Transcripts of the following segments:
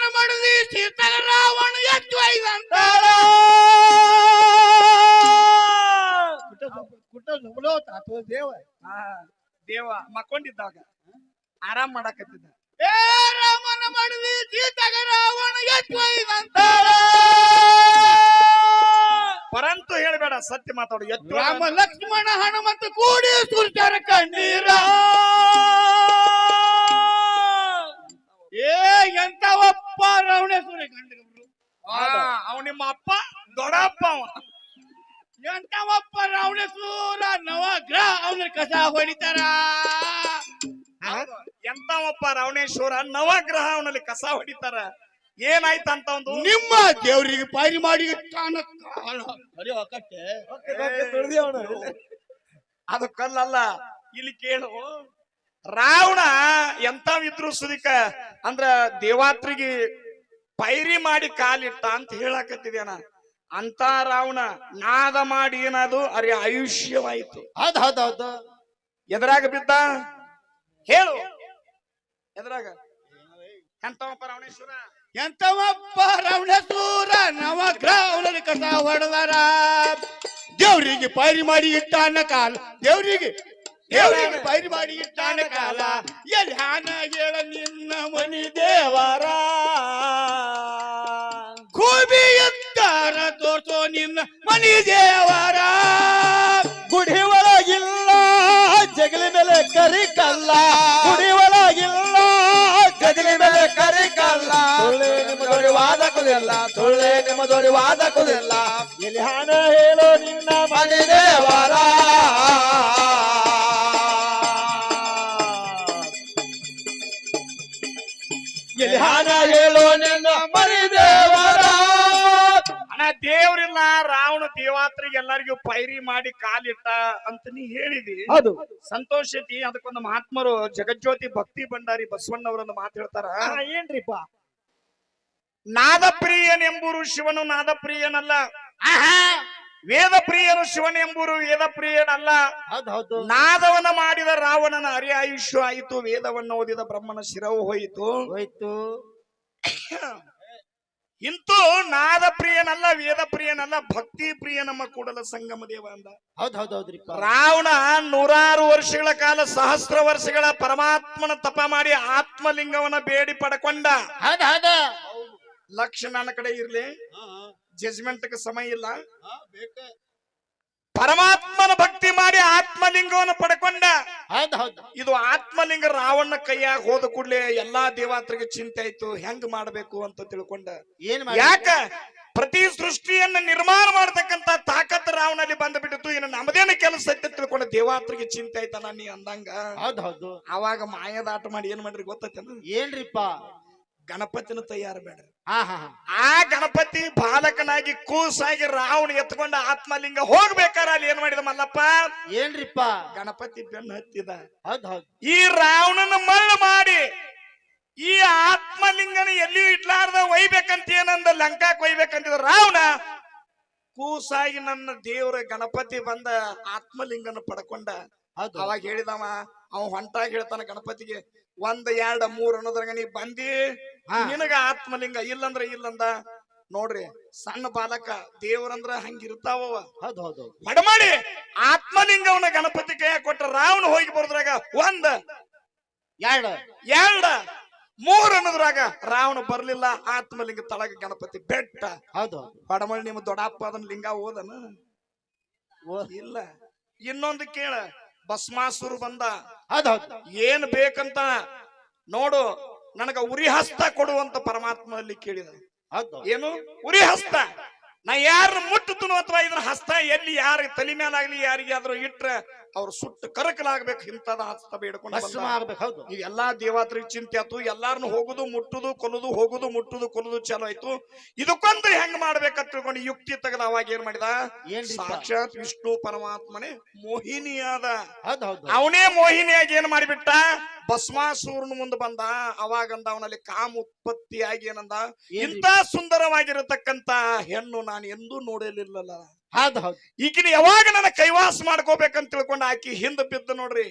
ರಾಮನ ಮಾಡಿದ್ವಿ ಸೀತಲ ರಾವಣ ಎತ್ತು ತಾತು ದೇವ ಆ, ದೇವ ಮಕ್ಕೊಂಡಿದ್ದಾಗ ಆರಾಮ್ ಮಾಡಕತ್ತಿದ್ದ. ಏ ರಾಮನ ಮಾಡಿದ್ವಿ ಸೀತಗ ರಾವಣ ಎತ್ತು ಒಯ್ದಂತ ಪರಂತು ಹೇಳ್ಬೇಡ ಸತ್ಯ ಮಾತಾಡು ಎತ್ತು ರಾಮ ಲಕ್ಷ್ಮಣ ಹನುಮಂತ ಕೂಡಿ ಸುರ್ತಾರ ಕಣ್ಣೀರ. ಏ ಎಂತ ಒಪ್ಪ ರಾವಣೇಶ್ವರಿ ಕಂಡ್ರು ಅವ್ ನಿಮ್ಮ ಅಪ್ಪ. ದೊಡ್ಡಪ್ಪ ಅವ ಎಂತ ಒಪ್ಪ ರಾವಣೇಶ್ವರ ನವಗ್ರಹ ಅವನ ಕಸ ಹೊಡಿತಾರ? ಎಂತವಪ್ಪ ರಾವಣೇಶ್ವರ ನವಗ್ರಹ ಅವನಲ್ಲಿ ಕಸ ಹೊಡಿತಾರ? ಏನಾಯ್ತಂತ ಒಂದು ನಿಮ್ಮ ದೇವರಿಗೆ ಪಾರಿ ಮಾಡಿ ಒಕ್ಕಟ್ಟೆ ಅದು ಕಲ್ಲಲ್ಲ. ಇಲ್ಲಿ ಕೇಳು. ರಾವಣ ಎಂತವಿದ್ರು ಸುದಿಕ ಅಂದ್ರ ದೇವಾತ್ರಿಗೆ ಪೈರಿ ಮಾಡಿ ಕಾಲಿಟ್ಟ ಅಂತ ಹೇಳಕತ್ತಿದ್ಯಾನ. ಅಂತ ರಾವಣ ನಾದ ಮಾಡಿ ಏನದು ಅರೆ ಆಯುಷ್ಯವಾಯಿತು. ಹೌದ್ ಹೌದ್ ಎದ್ರಾಗ ಬಿದ್ದ? ಹೇಳು. ಎದುರಾಗ? ಎಂತವಪ್ಪ ರಾವಣೇಶ್ವರ? ಎಂತವಪ್ಪ ರಾವಣೇಶ್ವರ ನವಗ್ರಹ ಕಸ ಹೊಡೆದಾರ ದೇವ್ರಿಗೆ ಪೈರಿ ಮಾಡಿ ಇಟ್ಟ ಅನ್ನ ಕಾಲ ದೇವರಿಗೆ ದೇವರಿಗೆ ಮಾಡಿ ಇಟ್ಟಾನ ಕಾಲ ಎಲ್ಲಿ ಹಾನ ಹೇಳ ನಿನ್ನ ಮನಿ ದೇವರ? ಕೂಬಿ ಎತ್ತಾರ ತೋರ್ಸೋ ನಿನ್ನ ಮನಿ ದೇವರ. ಗುಡಿ ಒಳಗಿಲ್ಲ ಜಗಲಿ ಮೇಲೆ ಕರಿ ಕಲ್ಲ. ಗುಡಿ ಒಳಗಿಲ್ಲ ಜಗಲಿ ಮೇಲೆ ಕರಿ ಕಲ್ಲ. ಸುಳ್ಳೆ ನಿಮ್ಮ ದೊಡಿ ವಾದಕುದಿಲ್ಲ ಸುಳ್ಳೆ ನಿಮ್ಮ ದೊಡಿ ವಾದಕುದಿಲ್ಲ. ಇಲ್ಲಿ ಹಾನ ಹೇಳೋ ನಿನ್ನ ಮನಿ ದೇವರ? ದೇವಾತ್ರಿಗೆ ಎಲ್ಲರಿಗೂ ಪೈರಿ ಮಾಡಿ ಕಾಲಿಟ್ಟ ಅಂತ ನೀ ಹೇಳಿದಿ. ಹೌದು. ಸಂತೋಷತಿ ಅದಕ್ಕೊಂದು ಮಹಾತ್ಮರು ಜಗಜ್ಯೋತಿ ಭಕ್ತಿ ಭಂಡಾರಿ ಬಸವಣ್ಣವರೊಂದು ಮಾತು ಹೇಳ್ತಾರ? ಏನ್ರಿಪ್ಪ? ನಾದಪ್ರಿಯನೆಂಬುರು ಶಿವನು ನಾದಪ್ರಿಯನಲ್ಲ. ವೇದ ಪ್ರಿಯನು ಶಿವನೆಂಬುರು ವೇದ ಪ್ರಿಯನಲ್ಲ ನಾದವನ ಮಾಡಿದ ರಾವಣನ ಅರಿ ಆಯುಷ್ಯ ಆಯಿತು ವೇದವನ್ನು ಓದಿದ ಬ್ರಹ್ಮನ ಶಿರವು ಹೋಯಿತು. ಹೋಯ್ತು. ಇಂತೂ ನಾದ ಪ್ರಿಯನಲ್ಲ ವೇದ ಪ್ರಿಯನಲ್ಲ ಭಕ್ತಿ ಪ್ರಿಯ ನಮ್ಮ ಕೂಡಲ ಸಂಗಮ ದೇವ ಅಂದ. ಹೌದ್ ಹೌದ್ ರಾವಣ ನೂರಾರು ವರ್ಷಗಳ ಕಾಲ ಸಹಸ್ರ ವರ್ಷಗಳ ಪರಮಾತ್ಮನ ತಪ ಮಾಡಿ ಆತ್ಮಲಿಂಗವನ್ನ ಬೇಡಿ ಪಡ್ಕೊಂಡ. ಲಕ್ಷ ನನ್ನ ಕಡೆ ಇರ್ಲಿ. ಜಜ್ಮೆಂಟ್ ಸಮಯ ಇಲ್ಲ. ಪರಮಾತ್ಮನ ಭಕ್ತಿ ಮಾಡಿ ಆತ್ಮಲಿಂಗವನ್ನು ಪಡ್ಕೊಂಡ. ಇದು ಆತ್ಮಲಿಂಗ ರಾವಣ ಕೈಯಾಗ ಹೋದ ಕೂಡಲೇ ಎಲ್ಲಾ ದೇವಾತ್ರಿಗೆ ಚಿಂತೆ ಆಯ್ತು ಹೆಂಗ್ ಮಾಡ್ಬೇಕು ಅಂತ ತಿಳ್ಕೊಂಡ. ಏನ್ ಯಾಕ? ಪ್ರತಿ ಸೃಷ್ಟಿಯನ್ನ ನಿರ್ಮಾಣ ಮಾಡತಕ್ಕಂತ ತಾಕತ್ ರಾವಣಲ್ಲಿ ಬಂದ್ಬಿಟ್ಟಿತ್ತು. ಇನ್ನು ನಮ್ದೇನ ಕೆಲಸ ಐತೆ ತಿಳ್ಕೊಂಡ ದೇವಾತ್ರಿಗೆ ಚಿಂತೆ ಆಯ್ತಲ್ಲ ನೀ ಅಂದಂಗ. ಹೌದ್ ಹೌದು. ಅವಾಗ ಮಾಯದಾಟ ಮಾಡಿ ಏನ್ ಮಾಡ್ರಿ ಗೊತ್ತೈತೆ ಏನ್ರಿಪ್ಪ? ಗಣಪತಿನ ತಯಾರು ಬೇಡ್ರಿ. ಹಾ ಹಾ ಹಾ. ಆ ಗಣಪತಿ ಬಾಲಕನಾಗಿ ಕೂಸಾಗಿ ರಾವಣ ಎತ್ಕೊಂಡ ಆತ್ಮಲಿಂಗ ಹೋಗ್ಬೇಕಾರ ಅಲ್ಲಿ ಏನ್ ಮಾಡಿದ ಮಲ್ಲಪ್ಪ? ಏನ್ರಿಪ್ಪ? ಗಣಪತಿ ಬೆನ್ನು ಹತ್ತಿದ. ಈ ರಾವಣನ ಮರಳು ಮಾಡಿ ಈ ಆತ್ಮಲಿಂಗನ ಎಲ್ಲಿ ಇಟ್ಲಾರ್ದ ಒಯ್ಬೇಕಂತ ಏನಂದ ಲಂಕಾಕ್ ಒಯ್ಬೇಕಂತಿದ ರಾವಣ? ಕೂಸಾಗಿ ನನ್ನ ದೇವರ ಗಣಪತಿ ಬಂದ ಆತ್ಮಲಿಂಗನ ಪಡ್ಕೊಂಡ. ಅವಾಗ ಹೇಳಿದವ ಅವ್ ಹೊಂಟಾಗಿ ಹೇಳ್ತಾನ ಗಣಪತಿಗೆ ಒಂದ್ ಎರಡ್ ಮೂರ್ ಅನ್ನೋದ್ರಾಗ ನೀ ಬಂದಿ. ನಿನಗ ಆತ್ಮಲಿಂಗ ಇಲ್ಲಂದ್ರ ಇಲ್ಲಂದ. ನೋಡ್ರಿ ಸಣ್ಣ ಬಾಲಕ ದೇವರಂದ್ರ ಹಂಗಿರ್ತಾವ ಹೌದು ಹೌದು ಮಾಡಿ ಆತ್ಮಲಿಂಗವನ್ನ ಗಣಪತಿ ಕೈ ಕೊಟ್ಟ ರಾವಣ ಹೋಗಿ ಬರೋದ್ರಾಗ ಒಂದ್ ಎರಡ. ಎರಡ ಮೂರ್ ಅನ್ನೋದ್ರಾಗ ರಾವಣ ಬರ್ಲಿಲ್ಲ ಆತ್ಮಲಿಂಗ ತಳಗ ಗಣಪತಿ ಬೆಟ್ಟ. ಹೌದು ಬಡಮಳಿ ಹೊಡಮಳಿ ನಿಮ್ಮ ದೊಡ್ಡಪ್ಪ ಅದನ್ನ ಲಿಂಗ ಓದನ? ಇಲ್ಲ. ಇನ್ನೊಂದು ಕೇಳ ಭಸ್ಮಾಸುರು ಬಂದ. ಹೌದು. ಏನ್ ಬೇಕಂತ ನೋಡು ನನಗ ಉರಿ ಹಸ್ತ ಕೊಡುವಂತ ಪರಮಾತ್ಮನಲ್ಲಿ ಕೇಳಿದ. ಏನು? ಉರಿ ಹಸ್ತ. ನಾ ಯಾರನ್ನ ಮುಟ್ಟುತ್ತನು ಅಥವಾ ಇದನ್ನ ಹಸ್ತ ಎಲ್ಲಿ ಯಾರ ತಲೆ ಮೇಲಾಗ್ಲಿ ಯಾರಿಗಾದ್ರೂ ಇಟ್ರ ಅವ್ರು ಸುಟ್ಟು ಕರಕಲಾಗ್ಬೇಕು ಇಂಥದ ಹಸ್ತ ಬೇಡ್ಕೊಂಡು ಈಗ ಆಗ್ಬೇಕು ಹೌದು. ಈ ಎಲ್ಲಾ ದೇವಾತ್ರಿ ಚಿಂತೆ ಆಯ್ತು ಎಲ್ಲಾರನ್ನು ಹೋಗುದು ಮುಟ್ಟುದು ಕೊಲ್ಲುದು ಹೋಗುದು ಮುಟ್ಟುದು ಕೊಲ್ಲುದು ಚಲೋ ಆಯ್ತು. ಇದಕ್ಕೊಂದು ಹೆಂಗ್ ಮಾಡ್ಬೇಕಂತ ತಿಳ್ಕೊಂಡು ಯುಕ್ತಿ ತೆಗೆದ ಅವಾಗ ಏನ್ ಮಾಡಿದ? ಸಾಕ್ಷಾತ್ ವಿಷ್ಣು ಪರಮಾತ್ಮನೇ ಮೋಹಿನಿಯಾದ. ಅವನೇ ಮೋಹಿನಿಯಾಗಿ ಏನ್ ಮಾಡಿಬಿಟ್ಟ? ಭಸ್ಮಾಸೂರ್ನ ಮುಂದೆ ಬಂದ. ಅವಾಗಂದ ಅವನಲ್ಲಿ ಕಾಮ ಉತ್ಪತ್ತಿಯಾಗಿ ಏನಂದ? ಇಂತ ಸುಂದರವಾಗಿರತಕ್ಕಂತ ಹೆಣ್ಣು ನಾನು ಎಂದೂ ನೋಡಲಿಲ್ಲಲ್ಲ. ಹೌದ್ ಹೌದು. ಈಗಿನ ಯಾವಾಗ ನನ್ನ ಕೈವಾಸ ಮಾಡ್ಕೋಬೇಕಂತ ತಿಳ್ಕೊಂಡು ಆಕಿ ಹಿಂದ ಬಿದ್ದು ನೋಡ್ರಿ.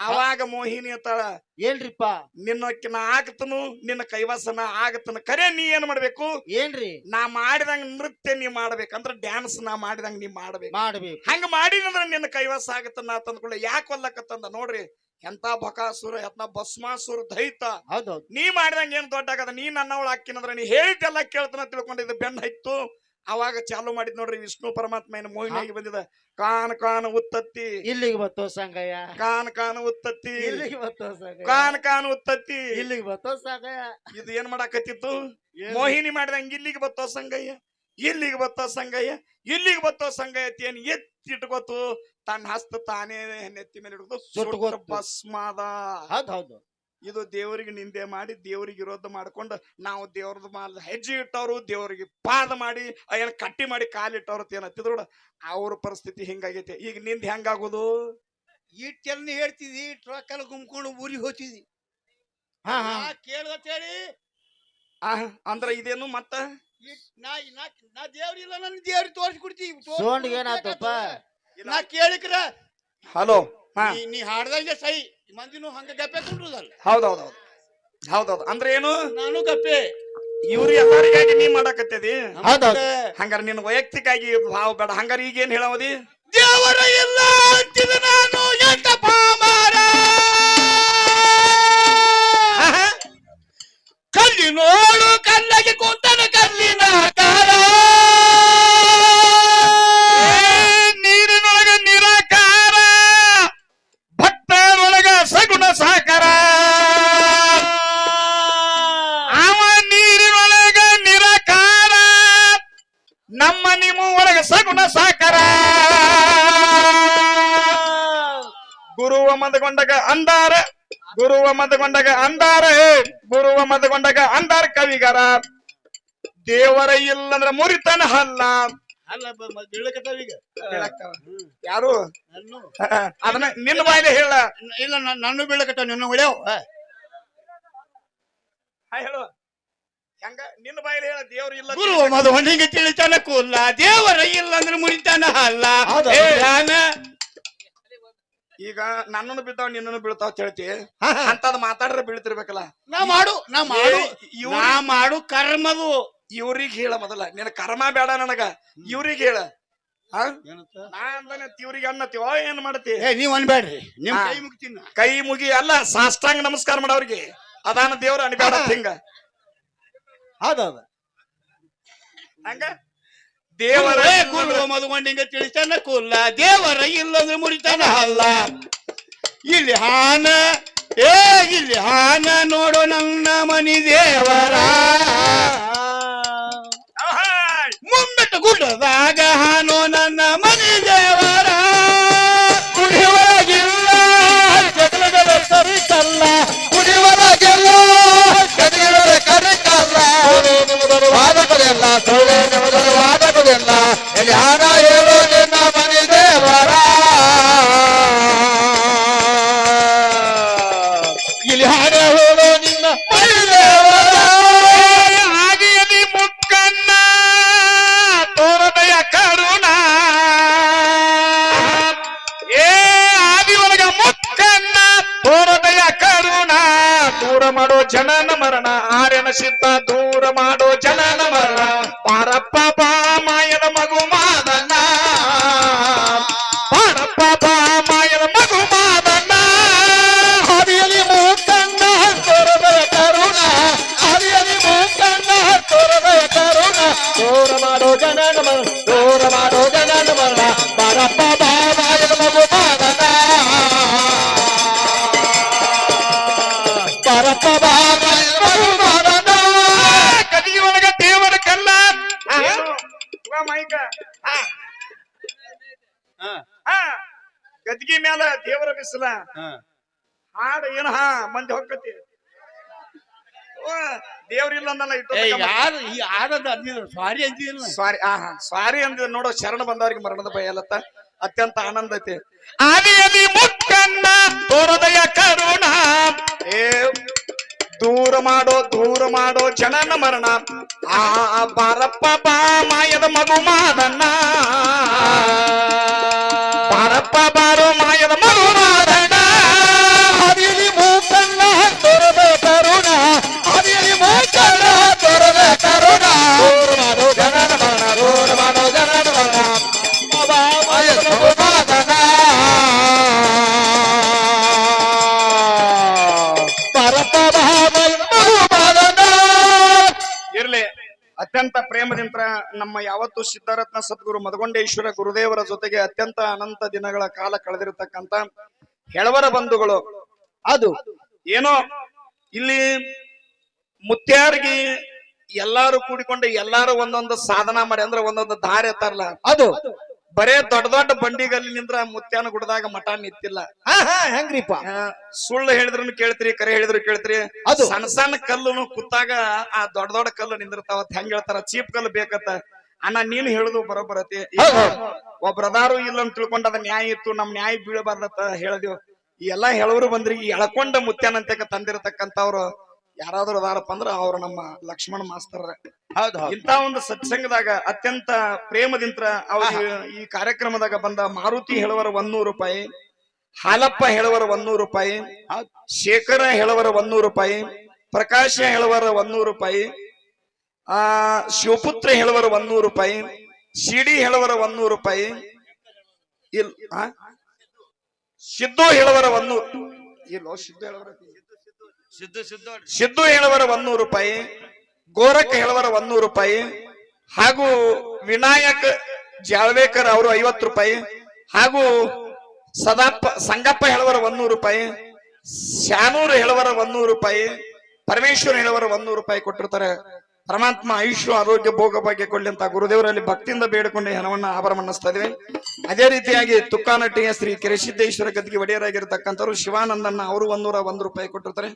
ಅವಾಗ ಮೋಹಿನಿ ಅತ್ತಾಳ ಏನ್ರಿಪ್ಪ? ನಿನ್ನಕ್ಕೆ ನಾ ಆಗತನು ನಿನ್ನ ಕೈವಾಸನ ಆಗತನ. ಕರೆ ನೀ ಏನ್ ಮಾಡ್ಬೇಕು? ಏನ್ರಿ? ನಾ ಮಾಡಿದಂಗ ನೃತ್ಯ ನೀ ಮಾಡ್ಬೇಕಂದ್ರ ಡ್ಯಾನ್ಸ್ ನಾ ಮಾಡಿದಂಗ ನೀ ಮಾಡ್ಬೇಕು. ಮಾಡ್ಬೇಕು. ಹಂಗ ಮಾಡಿದಂದ್ರ ನಿನ್ನ ಕೈವಾಸ ಆಗತ್ತನ್ನ ತಂದ್ಕೊಳ್ಳಿ. ಯಾಕೆ ಒಲ್ಲಕತ್ತಂದ ನೋಡ್ರಿ. ಎಂತ ಬಕಾಸುರ ಎತ್ನ ಭಸ್ಮಾಸುರ ದೈತ. ಹೌದೌದು ನೀ ಮಾಡಿದಂಗ ಏನ್ ದೊಡ್ಡ ಆಗದ ನೀ ನನ್ನವಳ ಹಾಕಿನಂದ್ರ ನೀ ಹೇಳಿದ್ದೆಲ್ಲ ಕೇಳ್ತಾನ ತಿಳ್ಕೊಂಡಿದ್ದ ಬೆನ್ನ ಹೈತು ಅವಾಗ ಚಾಲು ಮಾಡಿದ್ ನೋಡ್ರಿ ವಿಷ್ಣು ಪರಮಾತ್ಮ ಏನು ಮೋಹಿನಿಯಾಗಿ ಬಂದಿದ. ಕಾನ್ ಕಾನ್ ಉತ್ತತ್ತಿ. ಇಲ್ಲಿಗೆ ಬತ್ತೋ ಸಂಗಯ್ಯ. ಕಾನ್ ಕಾನ್ ಉತ್ತತ್ತಿ. ಇಲ್ಲಿಗೆ ಬತ್ತೋ ಸಂಗಯ್ಯ. ಕಾನ್ ಕಾನ್ ಉತ್ತತ್ತಿ. ಇಲ್ಲಿಗೆ ಬತ್ತೋ ಸಂಗಯ್ಯ. ಇದು ಏನ್ ಮಾಡಾಕತ್ತಿತ್ತು? ಮೋಹಿನಿ ಮಾಡಿದಂಗ ಇಲ್ಲಿಗೆ ಬತ್ತೋ ಸಂಗಯ್ಯ. ಇಲ್ಲಿಗೆ ಬತ್ತೋ ಸಂಗಯ್ಯ. ಇಲ್ಲಿಗೆ ಬತ್ತೋ ಸಂಗಯ್ಯ ಏನ್ ಎತ್ತಿಟ್ಕೋತು ತನ್ನ ಹಸ್ತ ತಾನೇ ನೆತ್ತಿ ಮೇಲೆ ಹಿಡಿದು ಸುಟ್ಕೋ ಭಸ್ಮದ ಭಸ್ಮಾದ. ಹೌದ್ ಹೌದು. ಇದು ದೇವರಿಗೆ ನಿಂದೆ ಮಾಡಿ ದೇವರಿಗೆ ವಿರೋಧ ಮಾಡ್ಕೊಂಡು ನಾವು ದೇವ್ರದ್ದು ಮಾಲ್ದ ಹೆಜ್ಜೆ ಇಟ್ಟವರು ದೇವರಿಗೆ ಪಾದ ಮಾಡಿ ಏನು ಕಟ್ಟಿ ಮಾಡಿ ಕಾಲಿಟ್ಟವ್ರು ಅಂತ ಏನತ್ತಿದ್ರು ಅವ್ರ ಪರಿಸ್ಥಿತಿ ಹಿಂಗಾಗೈತೆ. ಈಗ ನಿಂದ ಹೆಂಗಾಗೋದು? ಇಟ್ಟೆಲ್ಲ ಹೇಳ್ತಿದ್ವಿ ಟ್ರಕ್ ಎಲ್ಲ ಗುಮ್ಕೊಂಡು ಊರಿಗೆ ಹೋಗ್ತಿದ್ವಿ ಹಾ ಹಾ. ಕೇಳ್ದತ್ ಹೇಳಿ ಆ, ಅಂದ್ರ ಇದೇನು ಮತ್ತ? ನಾ ನಾ- ನಾ ದೇವ್ರಿಲ್ಲ ನನ್ ದೇವ್ರಿಗೆ ತೋರಿಸಿ ಕೊಡ್ತೀವಿ ಸೋಂಡ್ಗೆ ಏನಾತಪ್ಪ ನಾ ಕೇಳಿಕ್ರ. ಹಲೋ ಹಾ. ನೀ- ನೀ ಹಾಡ್ದಂಗೆ ಸೈ. ಮಂದಿನೂ ಹಂಗ ಗಪ್ಪೆ ಕುಂಡ್ರದಲ್ಲ. ಹೌದೌದೌದು. ಹೌದೌದು. ಅಂದ್ರೆ ಏನು? ನಾನು ಗಪ್ಪೆ. ಇವ್ರು ಎಲ್ಲರಿಗಾಗಿ ನೀ ಮಾಡಕತ್ತದಿ? ಹೌದೌದು. ಹಂಗಾರ ನಿನ್ ವೈಯಕ್ತಿಕಾಗಿ ಭಾವ ಬೇಡ. ಹಂಗಾರ ಈಗ ಏನ್ ಹೇಳವದಿ? ದೇವರ ಎಲ್ಲ ಅಂತಿದ ನಾನು. ಸಗುಣ ಸಾಕಾರ. ಗುರುವ ಮದಗೊಂಡಾಗ ಅಂದಾರ ಗುರುವ ಮದಗೊಂಡಾಗ ಅಂದಾರ ಗುರುವ ಮದಗೊಂಡಾಗ ಅಂದಾರ ಕವಿಗರ. ದೇವರ ಇಲ್ಲಂದ್ರ ಮುರಿತನ ಹಲ್ಲ. ಯಾರು? ನಾನು ಅದನ್ನ ನಿನ್ನ ಬಾಯಿಲೆ ಹೇಳ. ಇಲ್ಲ ನನ್ನ ಬೀಳಕಟ್ಟ ನಿನ್ನ ಹೊಳ್ಯಾವ. ಹಾಯ್ ಹೇಳು. ಹೆಂಗ ನಿನ್ನ ಬಾಯಲ್ಲಿ ಹೇಳ ದೇವ್ರ ಇಲ್ಲ ಗುರು ಮದು ಹೊಂಡಿಗೆ ತಿಳಿತಾನ ಕೂಲ್ಲ ದೇವರ ಇಲ್ಲ ಅಂದ್ರೆ ಮುರಿತಾನ ಅಲ್ಲ. ಹೌದು. ಏ, ಯಾನ? ಈಗ ನನ್ನನ್ನು ಬಿದ್ದಾವ ನಿನ್ನನ್ನು ಬೀಳ್ತಾವ ಅಂತ ಹೇಳ್ತಿ. ಅಂತದ್ ಮಾತಾಡ್ರೆ ಬೀಳ್ತಿರ್ಬೇಕಲ್ಲ. ನಾ ಮಾಡು ನಾ ಮಾಡು. ಇವ್ರು- ನಾ ಮಾಡು ಕರ್ಮದು ಇವ್ರಿಗೆ ಹೇಳ ಮೊದಲ ನಿನ್ನ ಕರ್ಮ ಬೇಡ ನನಗ. ಇವ್ರಿಗೆ ಹೇಳ. ಹಾ? ನಾ ಅಂದಾನೆ ಇವ್ರಿಗೆ ಅನ್ನತ್ತೀವ ಏನ್ ಮಾಡ್ತಿ? ಏ ನೀವ್ ಅನ್ಬೇಡ್ರಿ ನಿಮ್ ಹಾ. ಕೈ ಮುಗ್ತೀನಿ ನಾ. ಕೈ ಮುಗಿ ಅಲ್ಲ ಸಾಷ್ಟಾಂಗ ನಮಸ್ಕಾರ ಮಾಡವ್ರಿಗೆ ಅದಾನ ದೇವ್ರ ಅನ್ಬೇಡ ಅಂತ ಹಿಂಗ? ಹೌದೌದು ಹಂಗ ದೇವರ ಗುರು ಮದುಗೊಂಡಿಗೆ ತಿಳಿತಾನ ಕುಲ್ಲ ದೇವರ ಇಲ್ಲ ಅಂದ್ರೆ ಮುರಿತಾನ ಅಲ್ಲ ಇಲ್ಲಿ ಹಾನ ಏ ಇಲ್ಲಿ ಹಾನ ನೋಡು ನನ್ನ ಮನಿ ದೇವರ. ಆಹಾ! ಮುಂಬೆಟ್ಟ ಗುಡ್ಡದಾಗ ನಿಮ್ಮದೊರು ವಾದಕದೆಲ್ಲ ಸೊಳ್ಳೆ ನಿಮ್ಮದೊರು ವಾದಕದೆಲ್ಲ. ಎಲ್ಲಿ ಹಾಡ ಹೇಳೋ ನಿನ್ನ ಮನೆ ದೇವರ ಇಲ್ಲಿ ಹಾಡ ಹೇಳೋ ನಿನ್ನ ಮುಕ್ಕನ್ನ ಕರುಣ. ಏ ಮುಕ್ಕನ್ನ ಕರುಣ. ದೂರ ಮಾಡೋ ಜನನ ಮರಣ, ಆರ್ಯನ ಸಿದ್ಧ ದೂರ ಮಾಡೋ ಜನ ಮರಣ ದೂರ ಮಾಡೋ ಜನ ನಮಲ್ಲ ಬರಪ್ಪ ಬಾಬಾಯದ ಮಗು ಮಾಡನ ಬರಪ್ಪ ಮಗು ಕದಿಗೆ ದೇವರ ಕಲ್ಲ ಏನು? ಇವ ಮೈಕ. ಹಾ. ಹಾ. ಗದ್ಗಿ ಮ್ಯಾಲ ದೇವರ ಬಿಸಿಲ. ಹಾಡು ಏನ ಹಾ ಮಂದಿ ಹೊಕ್ಕತಿ. ದೇವ್ರಿಲ್ಲ ಅಂದಲ್ಲ ಏ ಇಟ್ಟು ಯಾರು ಈ ಆದದ್ದು ಅಂದಿದ್ರು ಸಾರಿ ಅಂತಿದಿಲ್ಲ ಸಾರಿ ಆಹಾ ಸಾರಿ ಅಂದ ನೋಡೋ ಶರಣ ಬಂದವರಿಗೆ ಮರಣದ ಭಯ ಅಲ್ಲತ್ತ. ಅತ್ಯಂತ ಆನಂದ ಐತಿ. ಆದಿಯದಿ ಮುಕ್ಕನ್ನ ತೋರದಯ ಕರುಣ. ಏ ದೂರ ಮಾಡೋ ದೂರ ಮಾಡೋ ಜನನ ಮರಣ. ಆ ಬಾರಪ್ಪ ಪ್ರೇಮದಿಂದ ನಮ್ಮ ಯಾವತ್ತು ಸಿದ್ಧರತ್ನ ಸದ್ಗುರು ಮದಗೊಂಡೇಶ್ವರ ಗುರುದೇವರ ಜೊತೆಗೆ ಅತ್ಯಂತ ಅನಂತ ದಿನಗಳ ಕಾಲ ಕಳೆದಿರತಕ್ಕಂತ ಹೆಳವರ ಬಂಧುಗಳು. ಅದು ಏನೋ ಇಲ್ಲಿ ಮುತ್ಯಾರ್ಗಿ ಎಲ್ಲಾರು ಕೂಡಿಕೊಂಡು ಎಲ್ಲಾರು ಒಂದೊಂದು ಸಾಧನ ಮಾಡಿ ಅಂದ್ರೆ ಒಂದೊಂದು ದಾರಿ ಎತ್ತಾರಲ್ಲ ಅದು ಬರೇ ದೊಡ್ಡ ದೊಡ್ಡ ಬಂಡಿಗಲ್ಲಿ ನಿಂದ್ರ ಮುತ್ಯಾನ ಗುಡದಾಗ ಮಠ ನಿಂತಿಲ್ಲ. ಹಾ ಹಾ ಹೆಂಗ್ರಿಪ್ಪ? ಸುಳ್ಳು ಹೇಳಿದ್ರು ಕೇಳ್ತೀರಿ ಕರೆ ಹೇಳಿದ್ರು ಕೇಳ್ತೀರಿ. ಅದು. ಸಣ್ಣ ಸಣ್ಣ ಕಲ್ಲು ಕುತ್ತಾಗ ಆ ದೊಡ್ಡ ದೊಡ್ಡ ಕಲ್ಲು ನಿಂದಿರ್ತಾವ. ಹೆಂಗ್ ಹೇಳ್ತಾರ? ಚೀಪ್ ಕಲ್ಲು ಬೇಕತ್ತ. ಅಣ್ಣ ನೀನು ಹೇಳುದು ಬರೋಬರತಿ. ಒಬ್ರದಾರು ಇಲ್ಲ ಅಂತ ತಿಳ್ಕೊಂಡ ಅದ ನ್ಯಾಯ ಇತ್ತು ನಮ್ ನ್ಯಾಯ ಬೀಳಬಾರ್ದತ್ತ ಹೇಳಿದ್ವಿ. ಈ ಎಲ್ಲಾ ಹೇಳೋರು ಬಂದ್ರಿ ಈ ಎಳ್ಕೊಂಡ ಅಂತಕ ತಂದಿರತಕ್ಕಂತವ್ರು ಯಾರಾದ್ರೂ ಅದಾರಪ್ಪ ಅಂದ್ರ ಅವ್ರು ನಮ್ಮ ಲಕ್ಷ್ಮಣ ಮಾಸ್ತರ. ಹೌದು ಇಂತ ಒಂದು ಸತ್ಸಂಗದಾಗ ಅತ್ಯಂತ ಪ್ರೇಮದಿಂದ ಅವ್ರಿಗೆ ಈ ಕಾರ್ಯಕ್ರಮದಾಗ ಬಂದ ಮಾರುತಿ ಹೇಳುವರ ಒಂದೂರು ರೂಪಾಯಿ ಹಾಲಪ್ಪ ಹೇಳುವರ ಒಂದೂರು ರೂಪಾಯಿ ಶೇಖರ ಹೇಳುವರ ಒಂದೂರು ರೂಪಾಯಿ ಪ್ರಕಾಶ ಹೇಳುವರ ಒಂದೂರು ರೂಪಾಯಿ ಆ ಶಿವಪುತ್ರ ಹೇಳುವರ ಒಂದೂರು ರೂಪಾಯಿ ಶಿಡಿ ಹೇಳುವರ ಒಂದೂರು ರೂಪಾಯಿ ಇಲ್? ಸಿದ್ದು ಹೇಳುವರ ಒಂದೂರು ಇಲ್ಲೋ ಸಿದ್ದು ಹೇಳುವರ. ಸಿದ್ದು ಹೇಳುವರ ಒಂದೂರು ರೂಪಾಯಿ, ಗೋರಖ್ ಹೇಳುವರ ಒಂದೂರು ರೂಪಾಯಿ, ಹಾಗೂ ವಿನಾಯಕ್ ಜಾಳ್ವೇಕರ್ ಅವರು ಐವತ್ತು ರೂಪಾಯಿ, ಹಾಗೂ ಸದಾಪ್ಪ, ಸಂಗಪ್ಪ ಹೇಳುವರ ಒಂದೂರು ರೂಪಾಯಿ ಶಾನೂರು ಹೇಳುವರ ಒಂದೂರು ರೂಪಾಯಿ, ಪರಮೇಶ್ವರ್ ಹೇಳುವರ ಒಂದೂರು ರೂಪಾಯಿ ಕೊಟ್ಟಿರ್ತಾರೆ. ಪರಮಾತ್ಮ ಆಯುಷ್ಯ, ಆರೋಗ್ಯ, ಭೋಗ, ಭಾಗ್ಯ ಕೊಡ್ಲಿ ಅಂತ ಗುರುದೇವರಲ್ಲಿ ಭಕ್ತಿಯಿಂದ ಬೇಡಿಕೊಂಡು ಹಣವನ್ನು ಆಭಾರ ಇದೀವಿ. ಅದೇ ರೀತಿಯಾಗಿ ತುಕ್ಕಾನಟ್ಟಿಯ ಶ್ರೀ ಕಿರಿಸಿದ್ದೇಶ್ವರ ಗದ್ದಿಗೆ ಒಡೆಯರಾಗಿರ್ತಕ್ಕಂಥವ್ರು ಶಿವಾನಂದನ್ನ ಅವರು ಒಂದೂರ ಒಂದು ರೂಪಾಯಿ ಕೊಟ್ಟಿರ್ತಾರೆ.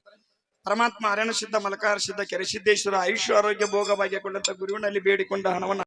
ಪರಮಾತ್ಮ ಅರಣ್ಯ ಸಿದ್ಧ ಮಲಕಾರ ಸಿದ್ಧ ಕೆರೆಸಿದ್ದೇಶ್ವರ ಆಯುಷ್ಯ ಆರೋಗ್ಯ ಭೋಗವಾಗಿ ಭಾಗ್ಯ ಕೊಂಡಂತ ಗುರುವಿನಲ್ಲಿ ಬೇಡಿಕೊಂಡ ಹಣವನ್ನ